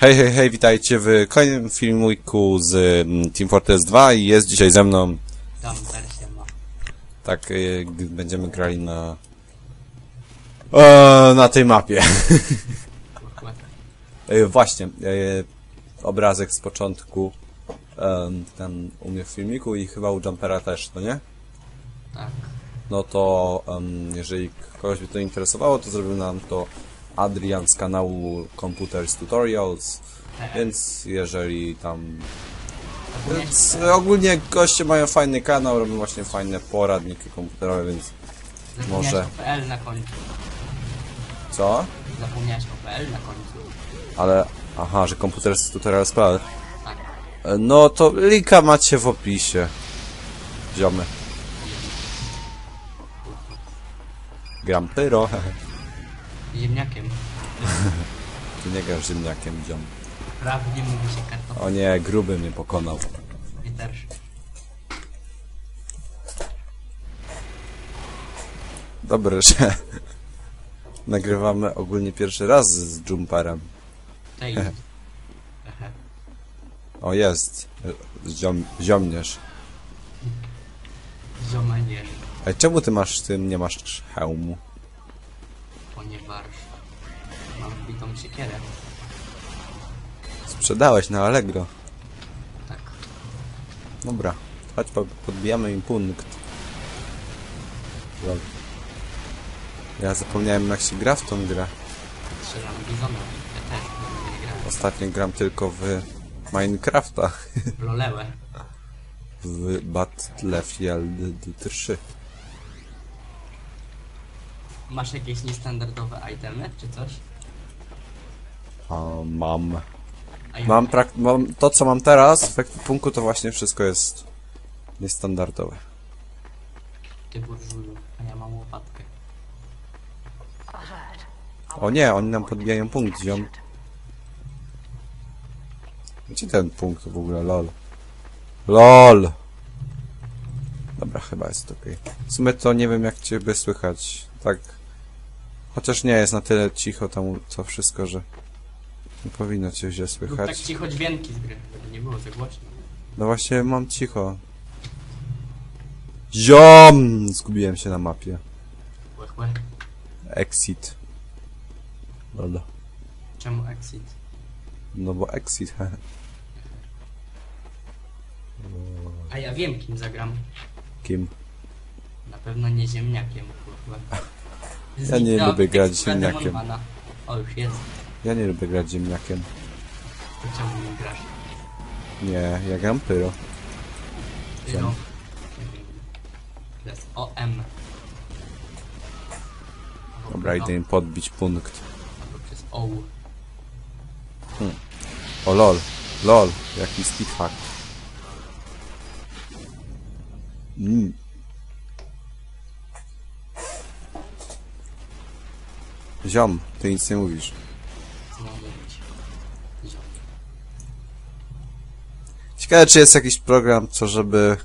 Hej, hej, hej, witajcie w kolejnym filmiku z mm, Team Fortress 2 i jest dzisiaj ze mną, Tam wersja ma. tak, y, będziemy grali na... E, na tej mapie. E, właśnie, e, obrazek z początku em, tam u mnie w filmiku i chyba u Jumpera też, no nie? Tak. No to jeżeli kogoś by to interesowało, to zrobił nam to Adrian z kanału Computers Tutorials, więc jeżeli tam Więc ogólnie goście mają fajny kanał, robią właśnie fajne poradniki komputerowe, więc może. Zapomniałeś PL na końcu. co? Zapomniałeś o PL na końcu. Ale, aha, że komputer z tutorial.pl Tak. No to linka macie w opisie. Ziomy. Gram pyro. Ziemniakiem. Ty nie grasz ziemniakiem, ziom. Prawdzie mówi się kartofel. O nie, gruby mnie pokonał. Nie też. Dobre, że nagrywamy ogólnie pierwszy raz z Jumperem. Tej. O, jest. Ziom, ziomniesz. Ziomaniesz. Ej, czemu ty masz tym, nie masz hełmu? Ponieważ mam wbitą siekierę. Sprzedałeś na Allegro. Tak. Dobra, chodź po, podbijamy im punkt. Lol. Ja zapomniałem jak się gra w tą grę. Strzelam bizona. Ja też nie grałem. Ostatnio gram tylko w Minecrafta. W lolełę. W Battlefield 3. Masz jakieś niestandardowe itemy, czy coś? A, mam. A ja Mam, prak- mam to co mam teraz w ekwipunku to właśnie wszystko jest niestandardowe. Ty burżuju, a ja mam łopatkę. O nie, oni nam podbijają punkt, ziom. Gdzie ten punkt w ogóle? LOL. LOL! Dobra, chyba jest okej. W sumie to nie wiem jak ciebie słychać. Tak. Chociaż nie jest na tyle cicho tam to wszystko, że nie powinno cię źle Lub tak słychać. cicho dźwięki z gry, żeby nie było za głośno. No właśnie mam cicho. Ziom! Zgubiłem się na mapie. Łe, łe. Exit. Lol. Czemu exit? No bo exit, he. A ja wiem kim zagram. Kim? Na pewno nie ziemniakiem, kurwa. Ja nie lubię grać ziemniakiem. O, już jest. Ja nie lubię grać ziemniakiem. To czemu nie grasz? Nie, ja gram pyro. Ziem. no. To jest OM. Dobra, idę im podbić punkt. Albo przez OU. O lol, lol, jaki speedhack. Mm. Ziom, ty nic nie mówisz. Co mam robić? Ziom. Ciekawe, czy jest jakiś program, co żeby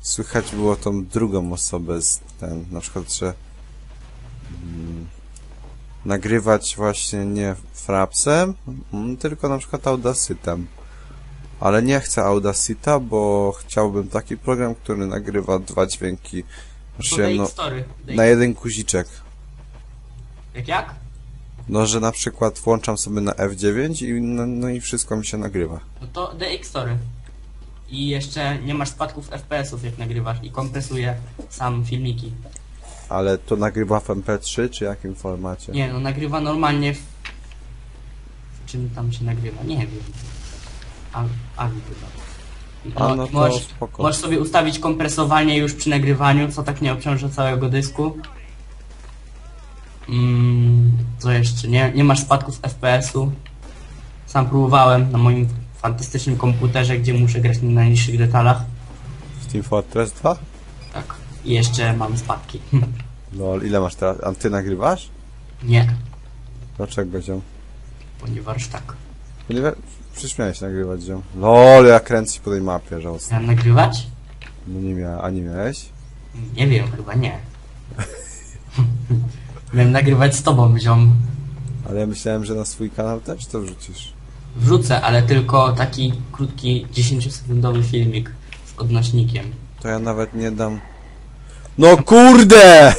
słychać było tą drugą osobę z ten, na przykład, że mm, nagrywać właśnie nie Frapsem, mm, tylko na przykład Audacitem. Ale nie chcę Audacita, bo chciałbym taki program, który nagrywa dwa dźwięki znaczy, no, na jeden guziczek. Jak jak? No, że na przykład włączam sobie na F9 i no, no i wszystko mi się nagrywa. No to DX Story. I jeszcze nie masz spadków FPS-ów jak nagrywasz i kompresuje sam filmiki. Ale to nagrywa w MP3 czy jakim formacie? Nie, no nagrywa normalnie w... w czym tam się nagrywa? Nie wiem. A, AVI chyba. A, no możesz, możesz sobie ustawić kompresowanie już przy nagrywaniu, co tak nie obciąża całego dysku. Mm, co jeszcze? Nie, nie masz spadków FPS-u. Sam próbowałem na moim fantastycznym komputerze, gdzie muszę grać na najniższych detalach. W Team Fortress 2? Tak. I jeszcze mam spadki. Lol, ile masz teraz? A ty nagrywasz? nie, Dlaczego, ziom? ponieważ tak. Ponieważ przecież miałeś nagrywać, ziom. Lol, ja kręcę po tej mapie, żałosne. Miałem nagrywać? No nie miałem, a nie miałeś? Nie wiem, chyba nie. Miałem nagrywać z tobą, ziom. Ale ja myślałem, że na swój kanał też to wrzucisz. Wrzucę, ale tylko taki krótki 10-sekundowy filmik z odnośnikiem. To ja nawet nie dam... No kurde!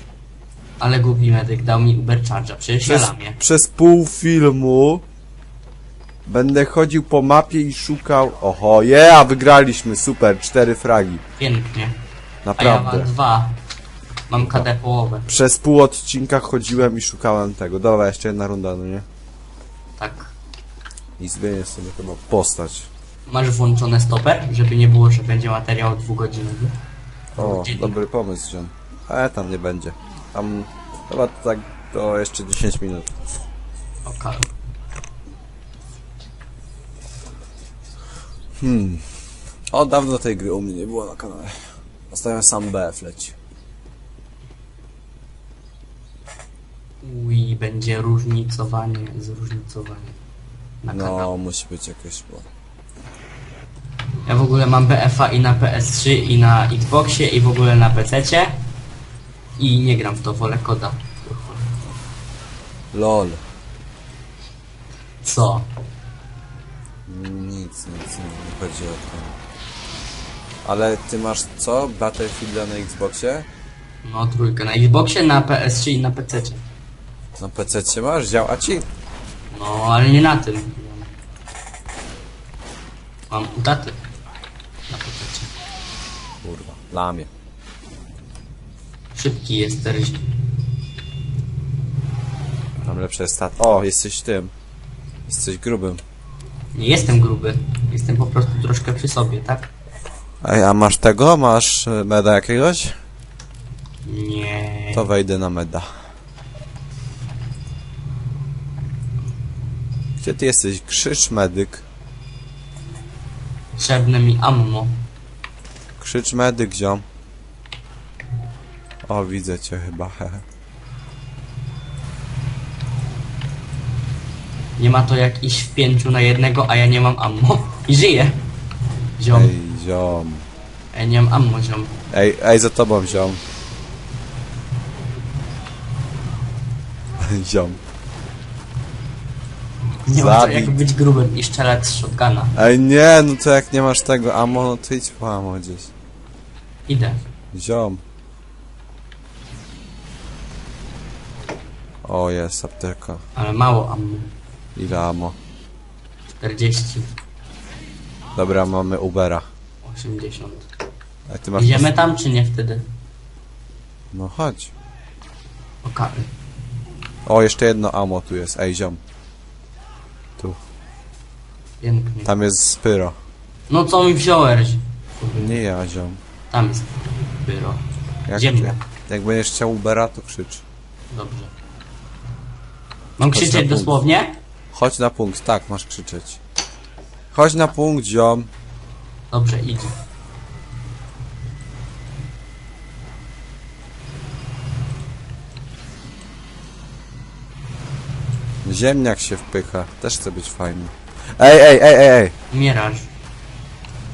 Ale głupi medyk dał mi Uber Charge'a, przecież ja Przez, lamię. przez pół filmu będę chodził po mapie i szukał... Oho, yeah, wygraliśmy, super, cztery fragi. Pięknie. A ja Naprawdę. mam dwa. Mam KD połowę. Przez pół odcinka chodziłem i szukałem tego. Dobra, jeszcze jedna runda, no nie? Tak. I zmienię sobie chyba postać. Masz włączone stoper, żeby nie było, że będzie materiał dwugodzinny. O, dobry pomysł, John. Ale tam nie będzie. Tam chyba tak to jeszcze 10 minut. Okej. Hmm. O, dawno tej gry u mnie nie było na kanale. Ostatnio sam BF leci. I będzie różnicowanie, zróżnicowanie na kanał. No, musi być jakieś... Bo... Ja w ogóle mam BFA i na PS3 i na Xboxie i w ogóle na PC-cie. I nie gram w to, wolę koda. LOL. Co? Nic, nic, nic, nie chodzi o to. Ale ty masz co? Battlefielda na Xboxie? No trójkę. Na Xboxie, na PS3 i na PC-cie. Na PC masz? Działa ci? No, ale nie na tym. Mam u taty. Na PC-cie. Kurwa, lamie. Szybki jest. Mam lepsze stat. O, jesteś tym. Jesteś grubym. Nie jestem gruby. Jestem po prostu troszkę przy sobie, tak? Ej, a masz tego? Masz e, meda jakiegoś? Nie. To wejdę na meda. Gdzie ty jesteś? Krzycz medyk. Potrzebne mi ammo. Krzycz medyk, ziom. O, widzę cię chyba, hehe. Nie ma to jak iść w pięciu na jednego, a ja nie mam ammo. I żyję. Ziom. Ej, ziom. Ja nie mam ammo, ziom. Ej, ej, za tobą, ziom. ziom. Nie Zabij. jak być grubym i strzelać z shotguna. Ej, nie, no to jak nie masz tego ammo, no to idź po ammo gdzieś. Idę. Ziom. O, jest apteka. Ale mało ammo. Ile ammo? 40. Dobra, mamy Ubera. 80. A ty masz... Idziemy tam czy nie wtedy? No chodź. Okej. O, jeszcze jedno ammo tu jest. Ej, ziom. Pięknie. Tam jest Spyro. No co mi wziąłeś? Nie ja, ziom. Tam jest pyro. Jak, Ziemniak. jak będziesz chciał Ubera, to krzycz. Dobrze. Mam Chodź na krzyczeć punkt. dosłownie? Chodź na punkt, tak, masz krzyczeć. Chodź na punkt, ziom. Dobrze, idź. Ziemniak się wpycha. Też chce być fajny. Ej, ej, ej, ej, ej. Umierasz.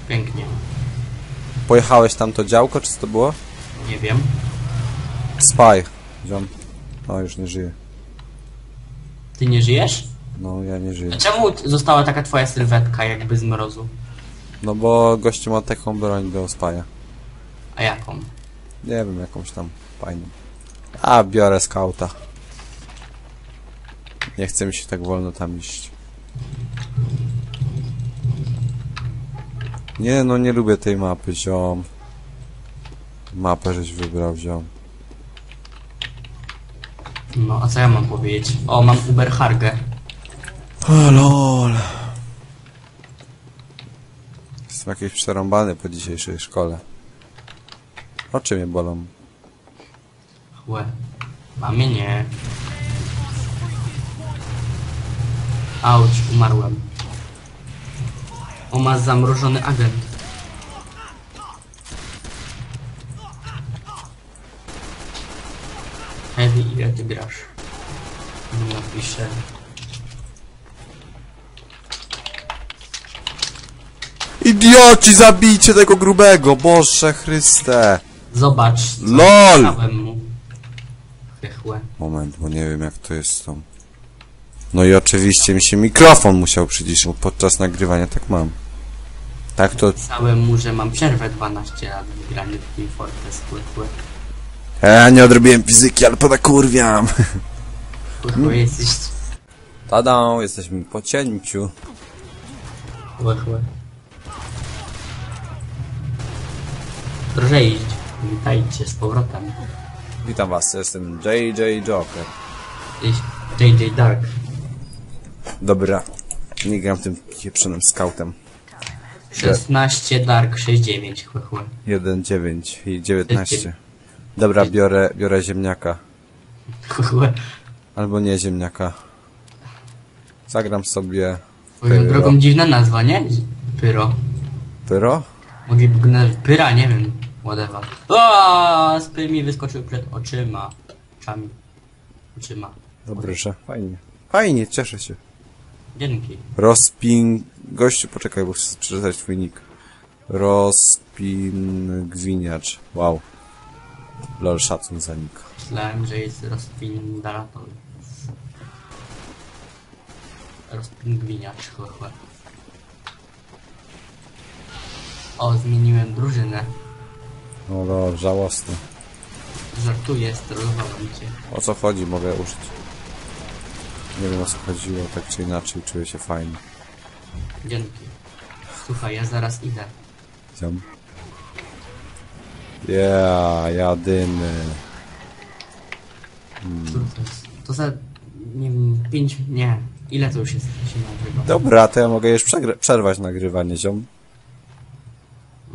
Pięknie. Pojechałeś tam to działko, czy co to było? Nie wiem. Spy. Ziom. O, już nie żyje. Ty nie żyjesz? No, ja nie żyję. Czemu t- została taka twoja sylwetka jakby z mrozu? No bo gościu ma taką broń do spaja. A jaką? Nie wiem, jakąś tam fajną. A, biorę skauta. Nie chce mi się tak wolno tam iść. Nie, no nie lubię tej mapy, ziom. Mapę żeś wybrał, ziom. No, a co ja mam powiedzieć? O, mam Uber Hargę. O lol. Jestem jakiś przerąbany po dzisiejszej szkole. Oczy mnie bolą. Chłe. Mamie nie. Auć, umarłem. O, ma zamrożony agent. Heavy, ile ty grasz? Nie napiszę. Idioci, zabijcie tego grubego! Boże Chryste! Zobacz. co LOL! napisałem mu. Chychłe. Moment, bo nie wiem jak to jest z tą... No i oczywiście mi się mikrofon musiał przyciszyć podczas nagrywania, tak mam. Tak to... Pisałem mu, że mam przerwę 12 lat w graniu w Team Fortress. Chłe, chłe. Ja nie odrobiłem fizyki, ale podakurwiam. Chłe, chłe, jesteś... Tada, jesteśmy po cięciu. Chłe, chłe. Proszę iść. Witajcie z powrotem. Witam was, jestem JJ Joker. Jesteś JJ Dark. Dobra, nie gram tym pieprzonym scoutem. 16 Dark 69. Chłe, chłe. 1, 9 i 19. Dobra, biorę, biorę ziemniaka. Chłe. Albo nie ziemniaka. Zagram sobie... Pyro. drogą dziwna nazwa, nie? Pyro. Pyro? Mogliby nazwać Pyra, nie wiem. Whatever. O, spy mi wyskoczył przed oczyma. Oczami. Oczyma. Dobrze, fajnie. Fajnie, cieszę się. Dzięki. Rozpin... Gościu, poczekaj, bo chcę przeczytać twój nick. Rozpin... Gwiniacz. Wow. Lol, szacun za nick. Myślałem, że jest rozpindalator. Rozpingwiniacz, chłe. O, zmieniłem drużynę. No lol, żałosne. Żartuję, sterowałem cię. O co chodzi, mogę użyć. Nie wiem o co chodziło, tak czy inaczej, czuję się fajnie. Dzięki. Słuchaj, ja zaraz idę. Ziom. Yeah, jadyny. Co to jest? To za... nie wiem, pięć... nie. Ile to już jest się nagrywa? Dobra, to ja mogę już przerwać nagrywanie, ziom.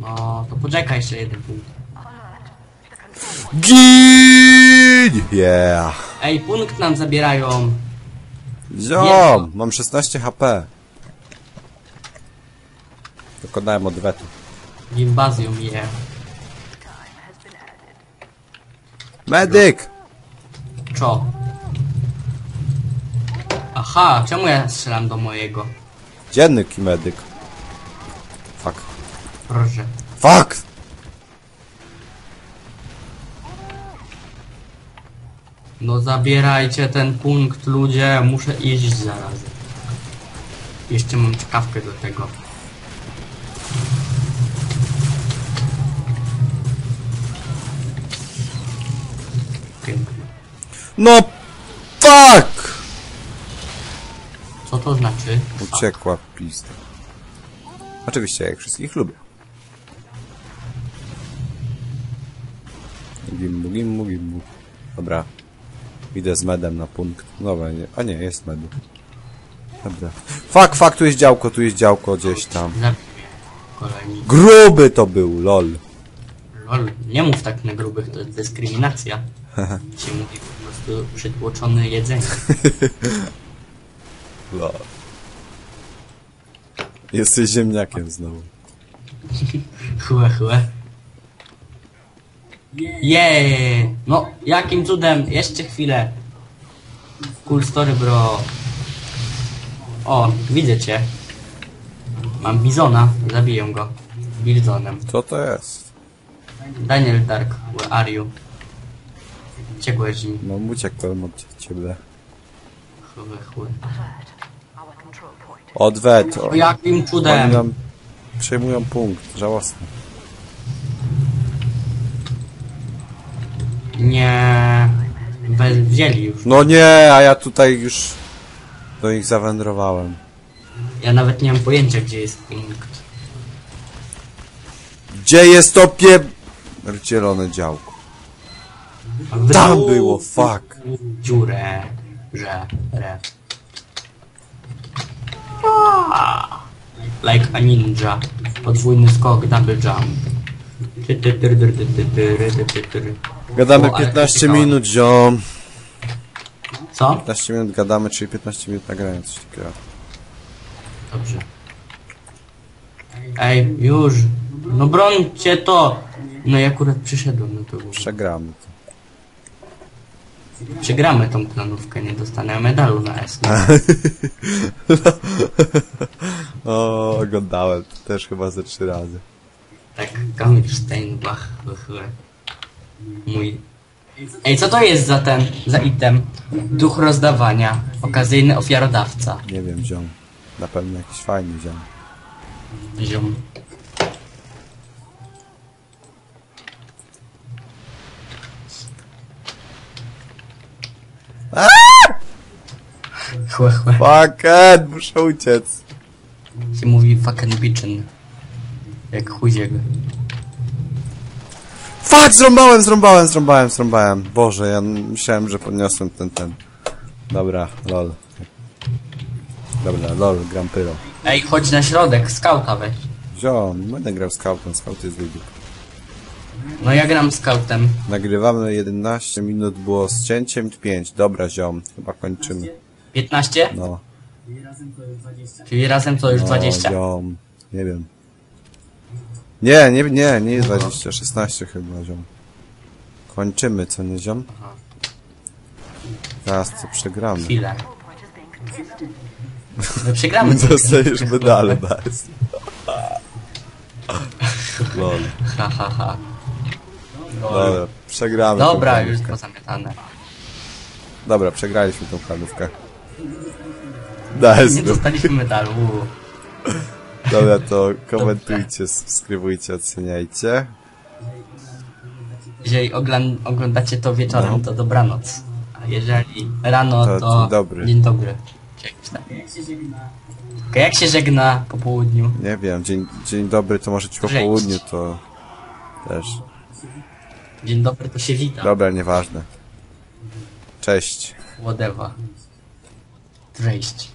No, to poczekaj jeszcze jeden punkt. Gin! Yeah. Ej, punkt nam zabierają. Ziom, mam 16 HP. Dokonałem odwetu. Gimbazją je. Medyk! Czo? Aha, czemu ja strzelam do mojego? Dziennik i medyk. Fuck. Proszę. Fuck! No zabierajcie ten punkt, ludzie. Muszę iść zaraz. Jeszcze mam czkawkę do tego. Pięknie. No fuck! Co to znaczy? Uciekła pizda. Oczywiście, jak wszystkich lubię. Gimbu, gimbu, gimbu. Dobra. Idę z medem na punkt. Dobra, nie. A nie, jest med. Dobra. Fuck, fuck, tu jest działko, tu jest działko gdzieś tam. Zabij. Gruby to był, lol. Lol, nie mów tak na grubych, to jest dyskryminacja. się mówi po prostu przytłoczone jedzenie. Lol. Jesteś ziemniakiem znowu. Chłe, chłe. Jej! No, jakim cudem? Jeszcze chwilę. Cool story, bro. O, widzę cię. Mam bizona, zabiję go. Bizonem. Co to jest? Daniel Dark, where are you? Ciekłeś mi. No uciekłem od ciebie. Chłe, chłe. Odwet. O, jakim oni cudem? nam przejmują punkt. Żałosne. nie wzięli już. No nie, a ja tutaj już do nich zawędrowałem. Ja nawet nie mam pojęcia, gdzie jest punkt. Gdzie jest to pie... Działko. Tam było, fuck. Dziurę, że, re. Like a ninja. Podwójny skok, double jump. Ty, ty, ty, ty, ty, ty. Gadamy O, ale 15 czekałem. minut, ziom. Co? 15 minut gadamy, czyli 15 minut nagrania, coś takiego. Dobrze. Ej, już. No brońcie to! No i akurat przyszedłem na to. Przegramy to. Przegramy tą planówkę, nie dostanę medalu na S. o, oglądałem to też chyba ze trzy razy. Tak, Kamil Steinbach, mój Ej, co to jest za ten, za item? Duch rozdawania. Okazyjny ofiarodawca. Nie wiem, ziom. Na pewno jakiś fajny ziom. Ziom. Chłe, chłe. Fuck it, muszę uciec. Się mówi fucking bitchin. Jak chuziek. Fuck, zrąbałem, zrąbałem, zrąbałem, zrąbałem. Boże, ja myślałem, że podniosłem ten, ten. Dobra, lol. Dobra, lol, gram pyro. Ej, chodź na środek, skauta weź. Ziom, będę grał scoutem, scout jest wybieg. No ja gram scoutem. Nagrywamy 11 minut, było z cięciem 5. Dobra, ziom, chyba kończymy. 15? No, Czyli razem to już no 20. ziom, nie wiem. Nie, nie, nie, nie jest 20, 16 chyba, ziom. Kończymy, co nie, ziom? Teraz to przegramy. Chwilę. My przegramy. co? Dostajesz medale, nice. Lol. Ha, ha, ha. Dobra, przegramy. tą Dobra, już planówkę. pozamiatane. Dobra, przegraliśmy tą planówkę. Nice, Nie no. dostaliśmy medalu. Dobra, to komentujcie, subskrybujcie, oceniajcie. Jeżeli oglądacie to wieczorem, No. to dobranoc. A jeżeli rano, To to, dzień dobry. Dzień dobry. Jakoś tak. Okej, Jak się żegna po południu? Nie wiem, dzień, dzień dobry to może ci po Cześć. południu, to też. Dzień dobry to się wita. Dobra, nieważne. Cześć. Whatever. Cześć.